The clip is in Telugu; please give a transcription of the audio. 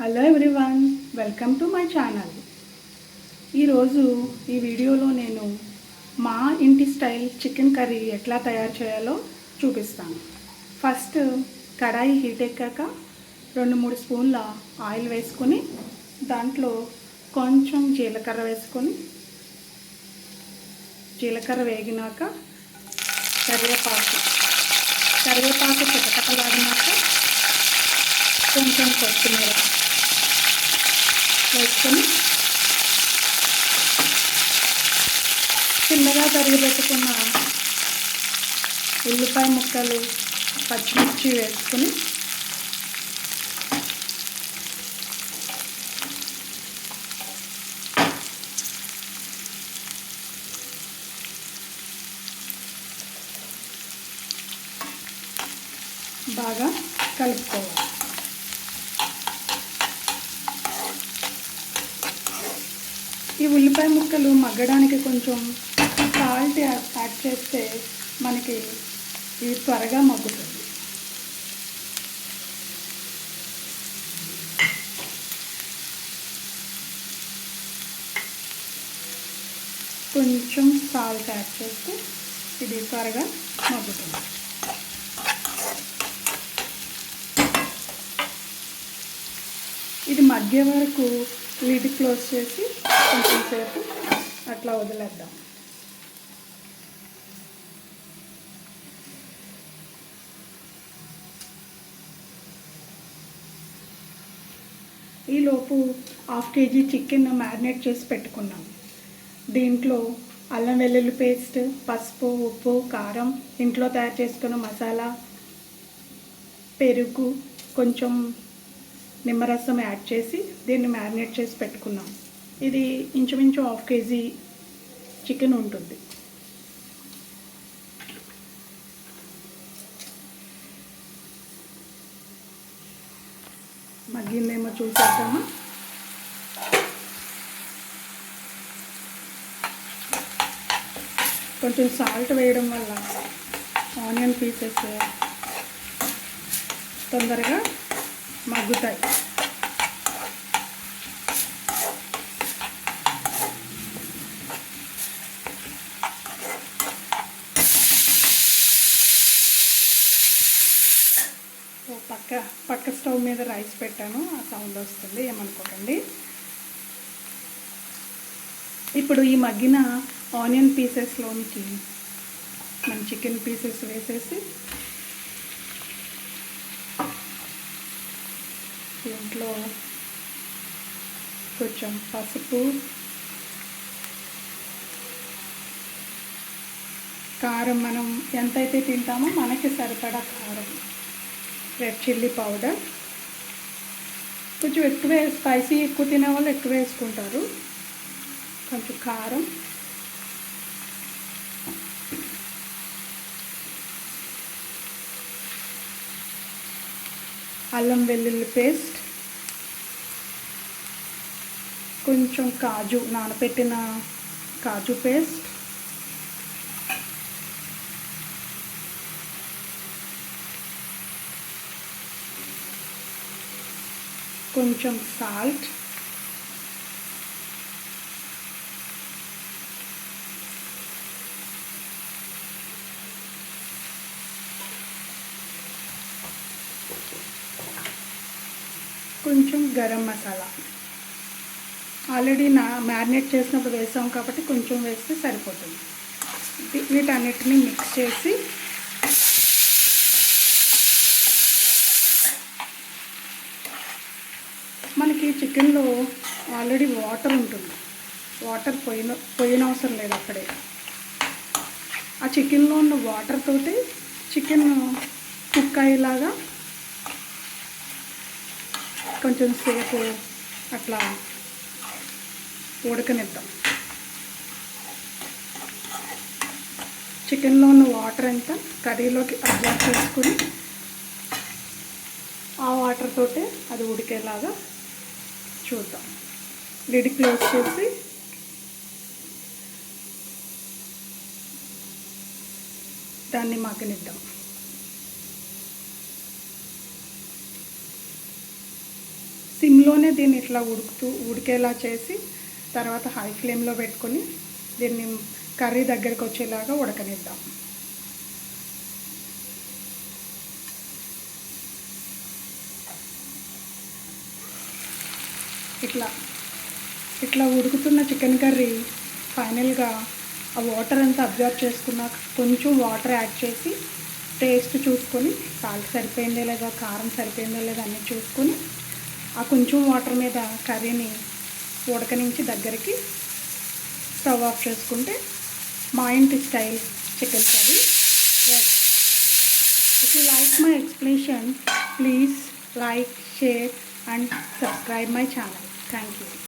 Hello everyone welcome to my channel ఈరోజు ఈ వీడియోలో నేను మా ఇంటి స్టైల్ చికెన్ కర్రీ ఎట్లా తయారు చేయాలో చూపిస్తాను. ఫస్ట్ కడాయి హీట్ ఎక్కాక రెండు మూడు స్పూన్ల ఆయిల్ వేసుకొని దాంట్లో కొంచెం జీలకర్ర వేసుకొని జీలకర్ర వేగినాక కరివేపాకు కరివేపాకు చిటకటలాడినాక కొంచెం కొత్తిమీర వేసుకొని చిన్నగా తరిగి పెట్టుకున్న ఉల్లిపాయ ముక్కలు పచ్చిమిర్చి వేసుకొని బాగా కలుపుకోవాలి. ఈ ఉల్లిపాయ ముక్కలు మగ్గడానికి కొంచెం సాల్ట్ యాడ్ చేస్తే మనకి ఇది త్వరగా మగ్గుతుంది కొంచెం సాల్ట్ యాడ్ చేస్తే ఇది త్వరగా మగ్గుతుంది. ఇది మధ్య వరకు లిడ్ క్లోజ్ చేసి కొంచెం సేపు అట్లా వదిలేద్దాం. ఈలోపు హాఫ్ కేజీ చికెన్ మ్యారినేట్ చేసి పెట్టుకున్నాం. దీంట్లో అల్లం వెల్లుల్లి పేస్ట్ పసుపు ఉప్పు కారం ఇంట్లో తయారు చేసుకున్న మసాలా పెరుగు కొంచెం నిమ్మరసం యాడ్ చేసి దీన్ని మ్యారినేట్ చేసి పెట్టుకున్నాం. ఇది ఇంచుమించు హాఫ్ కేజీ చికెన్ ఉంటుంది. మగ్గిందేమో చూసేద్దామా? కొంచెం సాల్ట్ వేయడం వల్ల ఆనియన్ పీసెస్ తొందరగా మగ్గుతాయి. పక్క పక్క స్టవ్ మీద రైస్ పెట్టాను. ఆ సౌండ్ వస్తుంది ఏమనుకోకండి. ఇప్పుడు ఈ మగ్గిన ఆనియన్ పీసెస్లోనికి మన చికెన్ పీసెస్ వేసేసి దీంట్లో కొంచెం పసుపు కారం మనం ఎంతైతే తింటామో మనకి సరిపడా కారం. రెడ్ చిల్లీ పౌడర్ కొంచెం ఎక్కువ స్పైసీ ఎక్కువ తినే వాళ్ళు ఎక్కువ వేసుకుంటారు. కొంచెం కారం. అల్లం వెల్లుల్లి పేస్ట్. కొంచెం కాజు నానబెట్టిన కాజు పేస్ట్. కొంచెం సాల్ట్. కొంచెం గరం మసాలా. ఆల్రెడీ నా మ్యారినేట్ చేసినప్పుడు వేసాం కాబట్టి కొంచెం వేస్తే సరిపోతుంది. వీటన్నిటిని మిక్స్ చేసి మనకి చికెన్లో ఆల్రెడీ వాటర్ ఉంటుంది. వాటర్ పోయిన పోయిన అవసరం లేదు అక్కడే. ఆ చికెన్లో ఉన్న వాటర్ తోటి చికెన్ కుక్ అయ్యేలాగా కొంచెం సేపు అట్లా ఉడకనిద్దాం. చికెన్లో ఉన్న వాటర్ అంతా కర్రీలోకి అబ్జర్వ్ చేసుకుని ఆ వాటర్ తోటే అది ఉడికేలాగా చూద్దాం. లిడ్ క్లోజ్ చేసి. దాన్ని మగ్గనిద్దాం. సిమ్లోనే దీన్ని ఇట్లా ఉడుకుతూ ఉడికేలా చేసి తర్వాత హై ఫ్లేమ్లో పెట్టుకొని దీన్ని కర్రీ దగ్గరికి వచ్చేలాగా ఉడకనిద్దాం. ఇట్లా ఇట్లా ఉడుకుతున్న చికెన్ కర్రీ ఫైనల్గా ఆ వాటర్ అంతా అబ్జర్వ్ చేసుకున్నాక కొంచెం వాటర్ యాడ్ చేసి టేస్ట్ చూసుకొని సాల్ట్ సరిపోయిందో లేదా కారం సరిపోయిందో లేదా అన్నీ చూసుకొని ఆ కొంచెం వాటర్ మీద కర్రీని ఉడకనించి దగ్గరికి స్టవ్ ఆఫ్ చేసుకుంటే మా ఇంటి style chicken curry ready. If you like my explanation please like share and subscribe my channel thank you